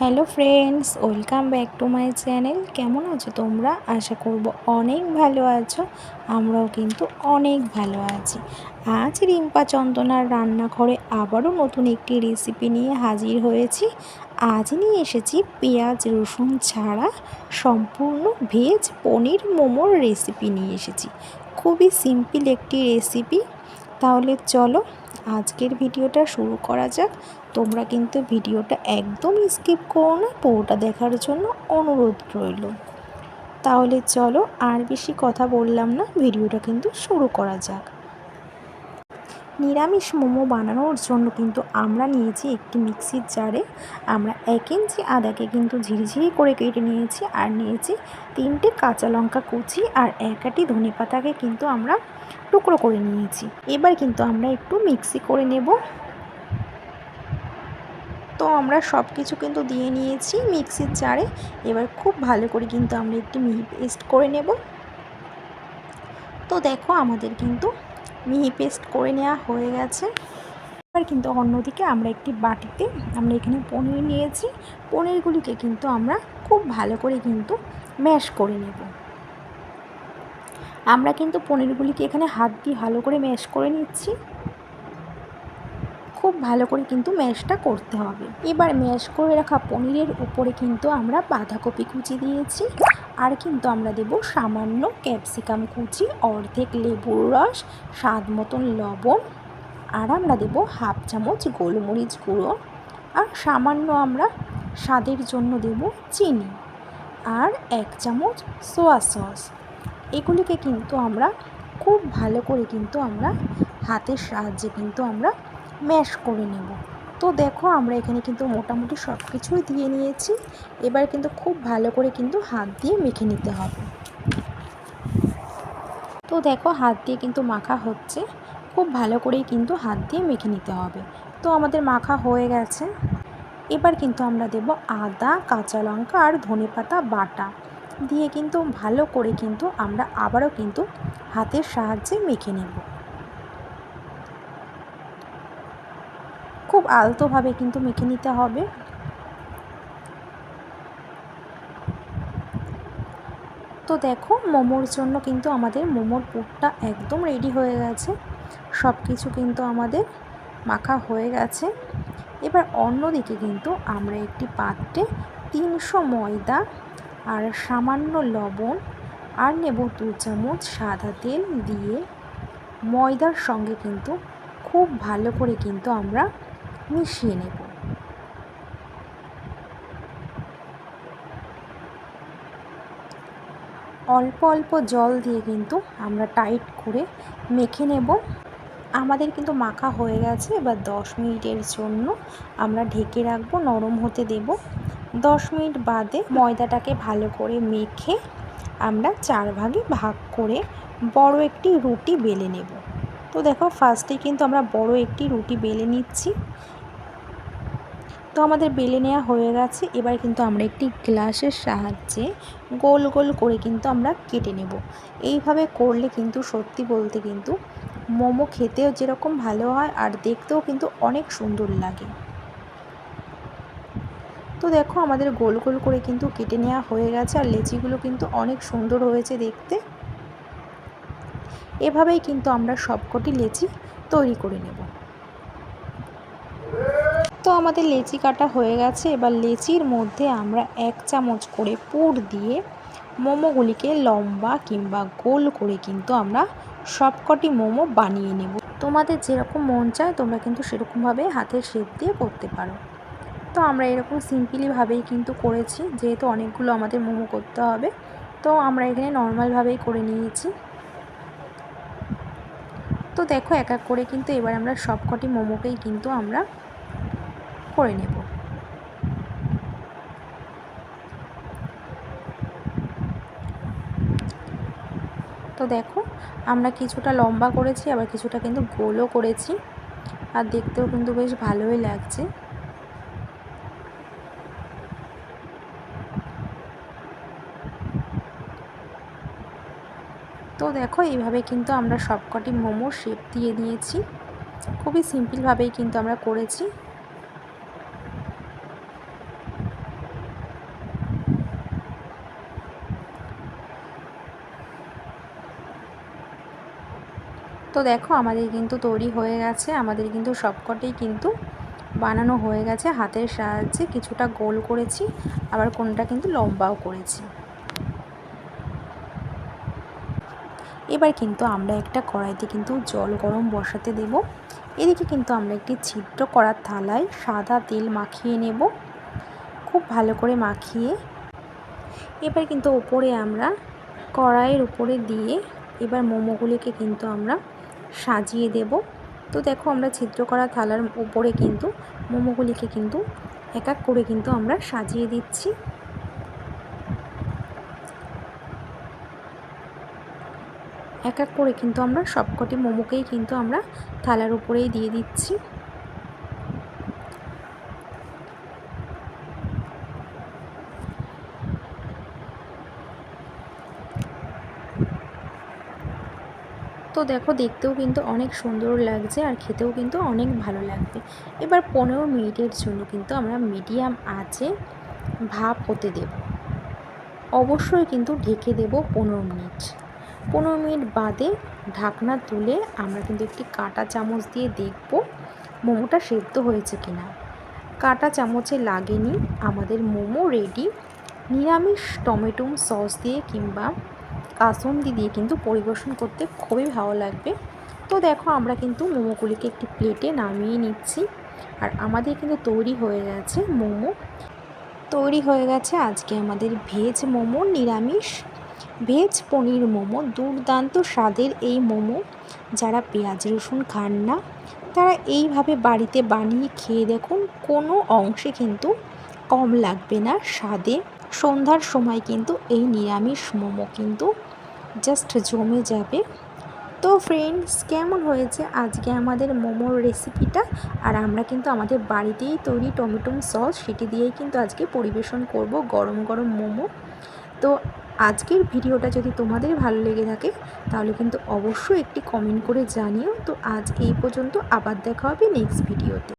Hello friends, welcome back to my channel. কেমন আছো তোমরা? আশা করব অনেক ভালো আছো, আমরাও কিন্তু অনেক ভালো আছি। আজ রিম্পা চন্দনার রান্নাঘরে আবারও নতুন একটি রেসিপি নিয়ে হাজির হয়েছি। আজ নিয়ে এসেছি পেঁয়াজ, রসুন ছাড়া সম্পূর্ণ ভেজ পনির মোমোর রেসিপি নিয়ে এসেছি। খুবই সিম্পল একটি রেসিপি তাহলে চলো আজকের ভিডিওটা শুরু করা যাক। তোমরা কিন্তু ভিডিওটা একদম স্কিপ করো না, পুরোটা দেখার জন্য অনুরোধ রইল। তাহলে চলো আর বেশি কথা বললাম না, ভিডিওটা কিন্তু শুরু করা যাক। নিরামিষ মোমো বানানোর জন্য কিন্তু আমরা নিয়েছি একটি মিক্সির জারে। আমরা এক ইঞ্চি আদাকে কিন্তু ঝিরিঝিরি করে কেটে নিয়েছি আর নিয়েছি তিনটে কাঁচা লঙ্কা কুচি আর এক আটি ধনে পাতাকে কিন্তু আমরা টুকরো করে নিয়েছি। এবার কিন্তু আমরা একটু মিক্সি করে নেব। তো আমরা সব কিছু কিন্তু দিয়ে নিয়েছি মিক্সির জারে। এবার খুব ভালো করে কিন্তু আমরা একটু মিহি পেস্ট করে নেব। তো দেখো আমাদের কিন্তু মিহি পেস্ট করে নেওয়া হয়ে গেছে। এবার কিন্তু অন্যদিকে আমরা একটি বাটিতে আমরা এখানে পনির নিয়েছি। পনিরগুলিকে কিন্তু আমরা খুব ভালো করে কিন্তু ম্যাশ করে নেব। আমরা কিন্তু পনিরগুলিকে এখানে হাত দিয়ে ভালো করে ম্যাশ করে নিচ্ছি। খুব ভালো করে কিন্তু ম্যাশটা করতে হবে। এবার ম্যাশ করে রাখা পনিরের উপরে কিন্তু আমরা বাঁধাকপি কুচি দিয়েছি। আর কিন্তু আমরা দেব সামান্য ক্যাপসিকাম কুচি, অর্ধেক লেবুর রস, স্বাদ মতন লবণ, আর আমরা দেব হাফ চামচ গোলমরিচ গুঁড়ো, আর সামান্য আমরা স্বাদের জন্য দেব চিনি, আর এক চামচ সোয়া সস এগুলিকে কিন্তু আমরা খুব ভালো করে কিন্তু আমরা হাতের সাহায্যে কিন্তু আমরা ম্যাশ করে নেব। তো দেখো আমরা এখানে কিন্তু মোটামুটি সব কিছুই দিয়ে নিয়েছি। এবার কিন্তু খুব ভালো করে কিন্তু হাত দিয়ে মেখে নিতে হবে। তো দেখো হাত দিয়ে কিন্তু মাখা হচ্ছে। খুব ভালো করেই কিন্তু হাত দিয়ে মেখে নিতে হবে। তো আমাদের মাখা হয়ে গেছে। এবার কিন্তু আমরা দেব আদা, কাঁচা লঙ্কা আর ধনে পাতা বাটা। দিয়ে কিন্তু ভালো করে কিন্তু আমরা আবারও কিন্তু হাতের সাহায্যে মেখে নেব। খুব আলতোভাবে কিন্তু মেখে নিতে হবে। তো দেখো, মোমোর জন্য কিন্তু আমাদের মোমোর পুরটা একদম রেডি হয়ে গেছে। সব কিছু কিন্তু আমাদের মাখা হয়ে গেছে। এবার অন্যদিকে কিন্তু আমরা একটি পাত্রে তিনশো ময়দা আর সামান্য লবণ আর নেব দু চামচ সাদা তেল দিয়ে ময়দার সঙ্গে কিন্তু খুব ভালো করে কিন্তু আমরা মিশিয়ে নেব। অল্প অল্প জল দিয়ে কিন্তু আমরা টাইট করে মেখে নেব। আমাদের কিন্তু মাখা হয়ে গেছে, এবার দশ মিনিটের জন্য আমরা ঢেকে রাখব, নরম হতে দেব। দশ মিনিট বাদে ময়দাটাকে ভালো করে মেখে আমরা চার ভাগে ভাগ করে বড় একটি রুটি বেলে নেব। তো দেখো ফার্স্টে কিন্তু আমরা বড় একটি রুটি বেলে নিচ্ছি। তো আমাদের বেলে নেওয়া হয়ে গেছে। এবার কিন্তু আমরা একটি গ্লাসের সাহায্যে গোল গোল করে কিন্তু আমরা কেটে নেব। এইভাবে করলে কিন্তু সত্যি বলতে কিন্তু মোমো খেতেও যেরকম ভালো হয় আর দেখতেও কিন্তু অনেক সুন্দর লাগে। তো দেখো আমাদের গোল গোল করে কিন্তু কেটে নেওয়া হয়ে গেছে আর লেচিগুলো কিন্তু অনেক সুন্দর হয়েছে দেখতে। এভাবেই কিন্তু আমরা সবকটি লেচি তৈরি করে নেব। তো আমাদের লেচি কাটা হয়ে গেছে। এবার লেচির মধ্যে আমরা এক চামচ করে পুর দিয়ে মোমোগুলিকে লম্বা কিংবা গোল করে কিন্তু আমরা সবকটি মোমো বানিয়ে নেব। তোমাদের যেরকম মন চায় তোমরা কিন্তু সেরকমভাবে হাতের শেপ দিয়ে করতে পারো। তো আমরা এরকম সিম্পলিভাবেই কিন্তু করেছি, যেহেতু অনেকগুলো আমাদের মোমো করতে হবে। তো আমরা এখানে নর্মালভাবেই করে নিয়েছি। তো দেখো এক এক করে কিন্তু এবার আমরা সবকটি মোমোকেই কিন্তু আমরা করে নেব। তো দেখো, আমরা কিছুটা লম্বা করেছি, আবার কিছুটা কিন্তু গোলও করেছি। আর দেখতেও কিন্তু বেশ ভালোই লাগছে। তো দেখো, এইভাবে কিন্তু আমরা সবকটি মোমো শেপ দিয়ে দিয়েছি। খুবই সিম্পলভাবেই কিন্তু আমরা করেছি। তো দেখো, আমাদের কিন্তু তৈরি হয়ে গেছে। আমাদের কিন্তু সবকটাই কিন্তু বানানো হয়ে গেছে হাতের সাহায্যে। কিছুটা গোল করেছি, আবার কোনটা কিন্তু লম্বাও করেছি। এবার কিন্তু আমরা একটা কড়াইতে কিন্তু জল গরম বসাতে দেব। এদিকে কিন্তু আমরা একটি ছিদ্র করার থালায় সাদা তেল মাখিয়ে নেব। খুব ভালো করে মাখিয়ে এবার কিন্তু ওপরে আমরা কড়াইয়ের উপরে দিয়ে এবার মোমোগুলিকে কিন্তু আমরা সাজিয়ে দেব। তো দেখো আমরা ছিদ্র করা থালার উপরে কিন্তু মোমোগুলিকে কিন্তু এক এক করে কিন্তু আমরা সাজিয়ে দিচ্ছি। এক এক করে কিন্তু আমরা সবকটি মোমোকেই কিন্তু আমরা থালার উপরেই দিয়ে দিচ্ছি। তো দেখো দেখতেও কিন্তু অনেক সুন্দর লাগছে আর খেতেও কিন্তু অনেক ভালো লাগবে। এবার পনেরো মিনিটের জন্য কিন্তু আমরা মিডিয়াম আঁচে ভাপ হতে দেব। অবশ্যই কিন্তু ঢেকে দেব পনেরো মিনিট। পনেরো মিনিট বাদে ঢাকনা তুলে আমরা কিন্তু একটি কাঁটা চামচ দিয়ে দেখব মোমোটা সেদ্ধ হয়েছে কিনা। কাঁটা চামচে লাগেনি, আমাদের মোমো রেডি নিরামিষ টমেটো সস দিয়ে কিংবা কাসুন্দি দিয়ে কিন্তু পরিবেশন করতে খুবই ভালো লাগবে। তো দেখো আমরা কিন্তু মোমোগুলিকে একটি প্লেটে নামিয়ে নিচ্ছি। আর আমাদের কিন্তু তৈরি হয়ে গেছে মোমো। তৈরি হয়ে গেছে আজকে আমাদের ভেজ মোমো, নিরামিষ। ভেজ পনির মোমো, দুর্দান্ত স্বাদের এই মোমো। যারা পেঁয়াজ, রসুন খান না, তারা এইভাবে বাড়িতে বানিয়ে খেয়ে দেখুন, কোনো অংশে কিন্তু কম লাগবে না স্বাদে। সন্ধ্যার সময় কিন্তু এই নিরামিষ মোমো কিন্তু জাস্ট জমে যাবে। তো ফ্রেন্ডস কেমন হয়েছে আজকে আমাদের মোমোর রেসিপিটা আর আমরা কিন্তু আমাদের বাড়িতেই তৈরি টমেটো সস সেটি দিয়েই কিন্তু আজকে পরিবেশন করব গরম গরম মোমো। তো আজকের ভিডিওটা যদি তোমাদের ভালো লেগে থাকে, তাহলে কিন্তু অবশ্যই একটি কমেন্ট করে জানিও। তো আজ এই পর্যন্ত, আবার দেখা হবে নেক্সট ভিডিওতে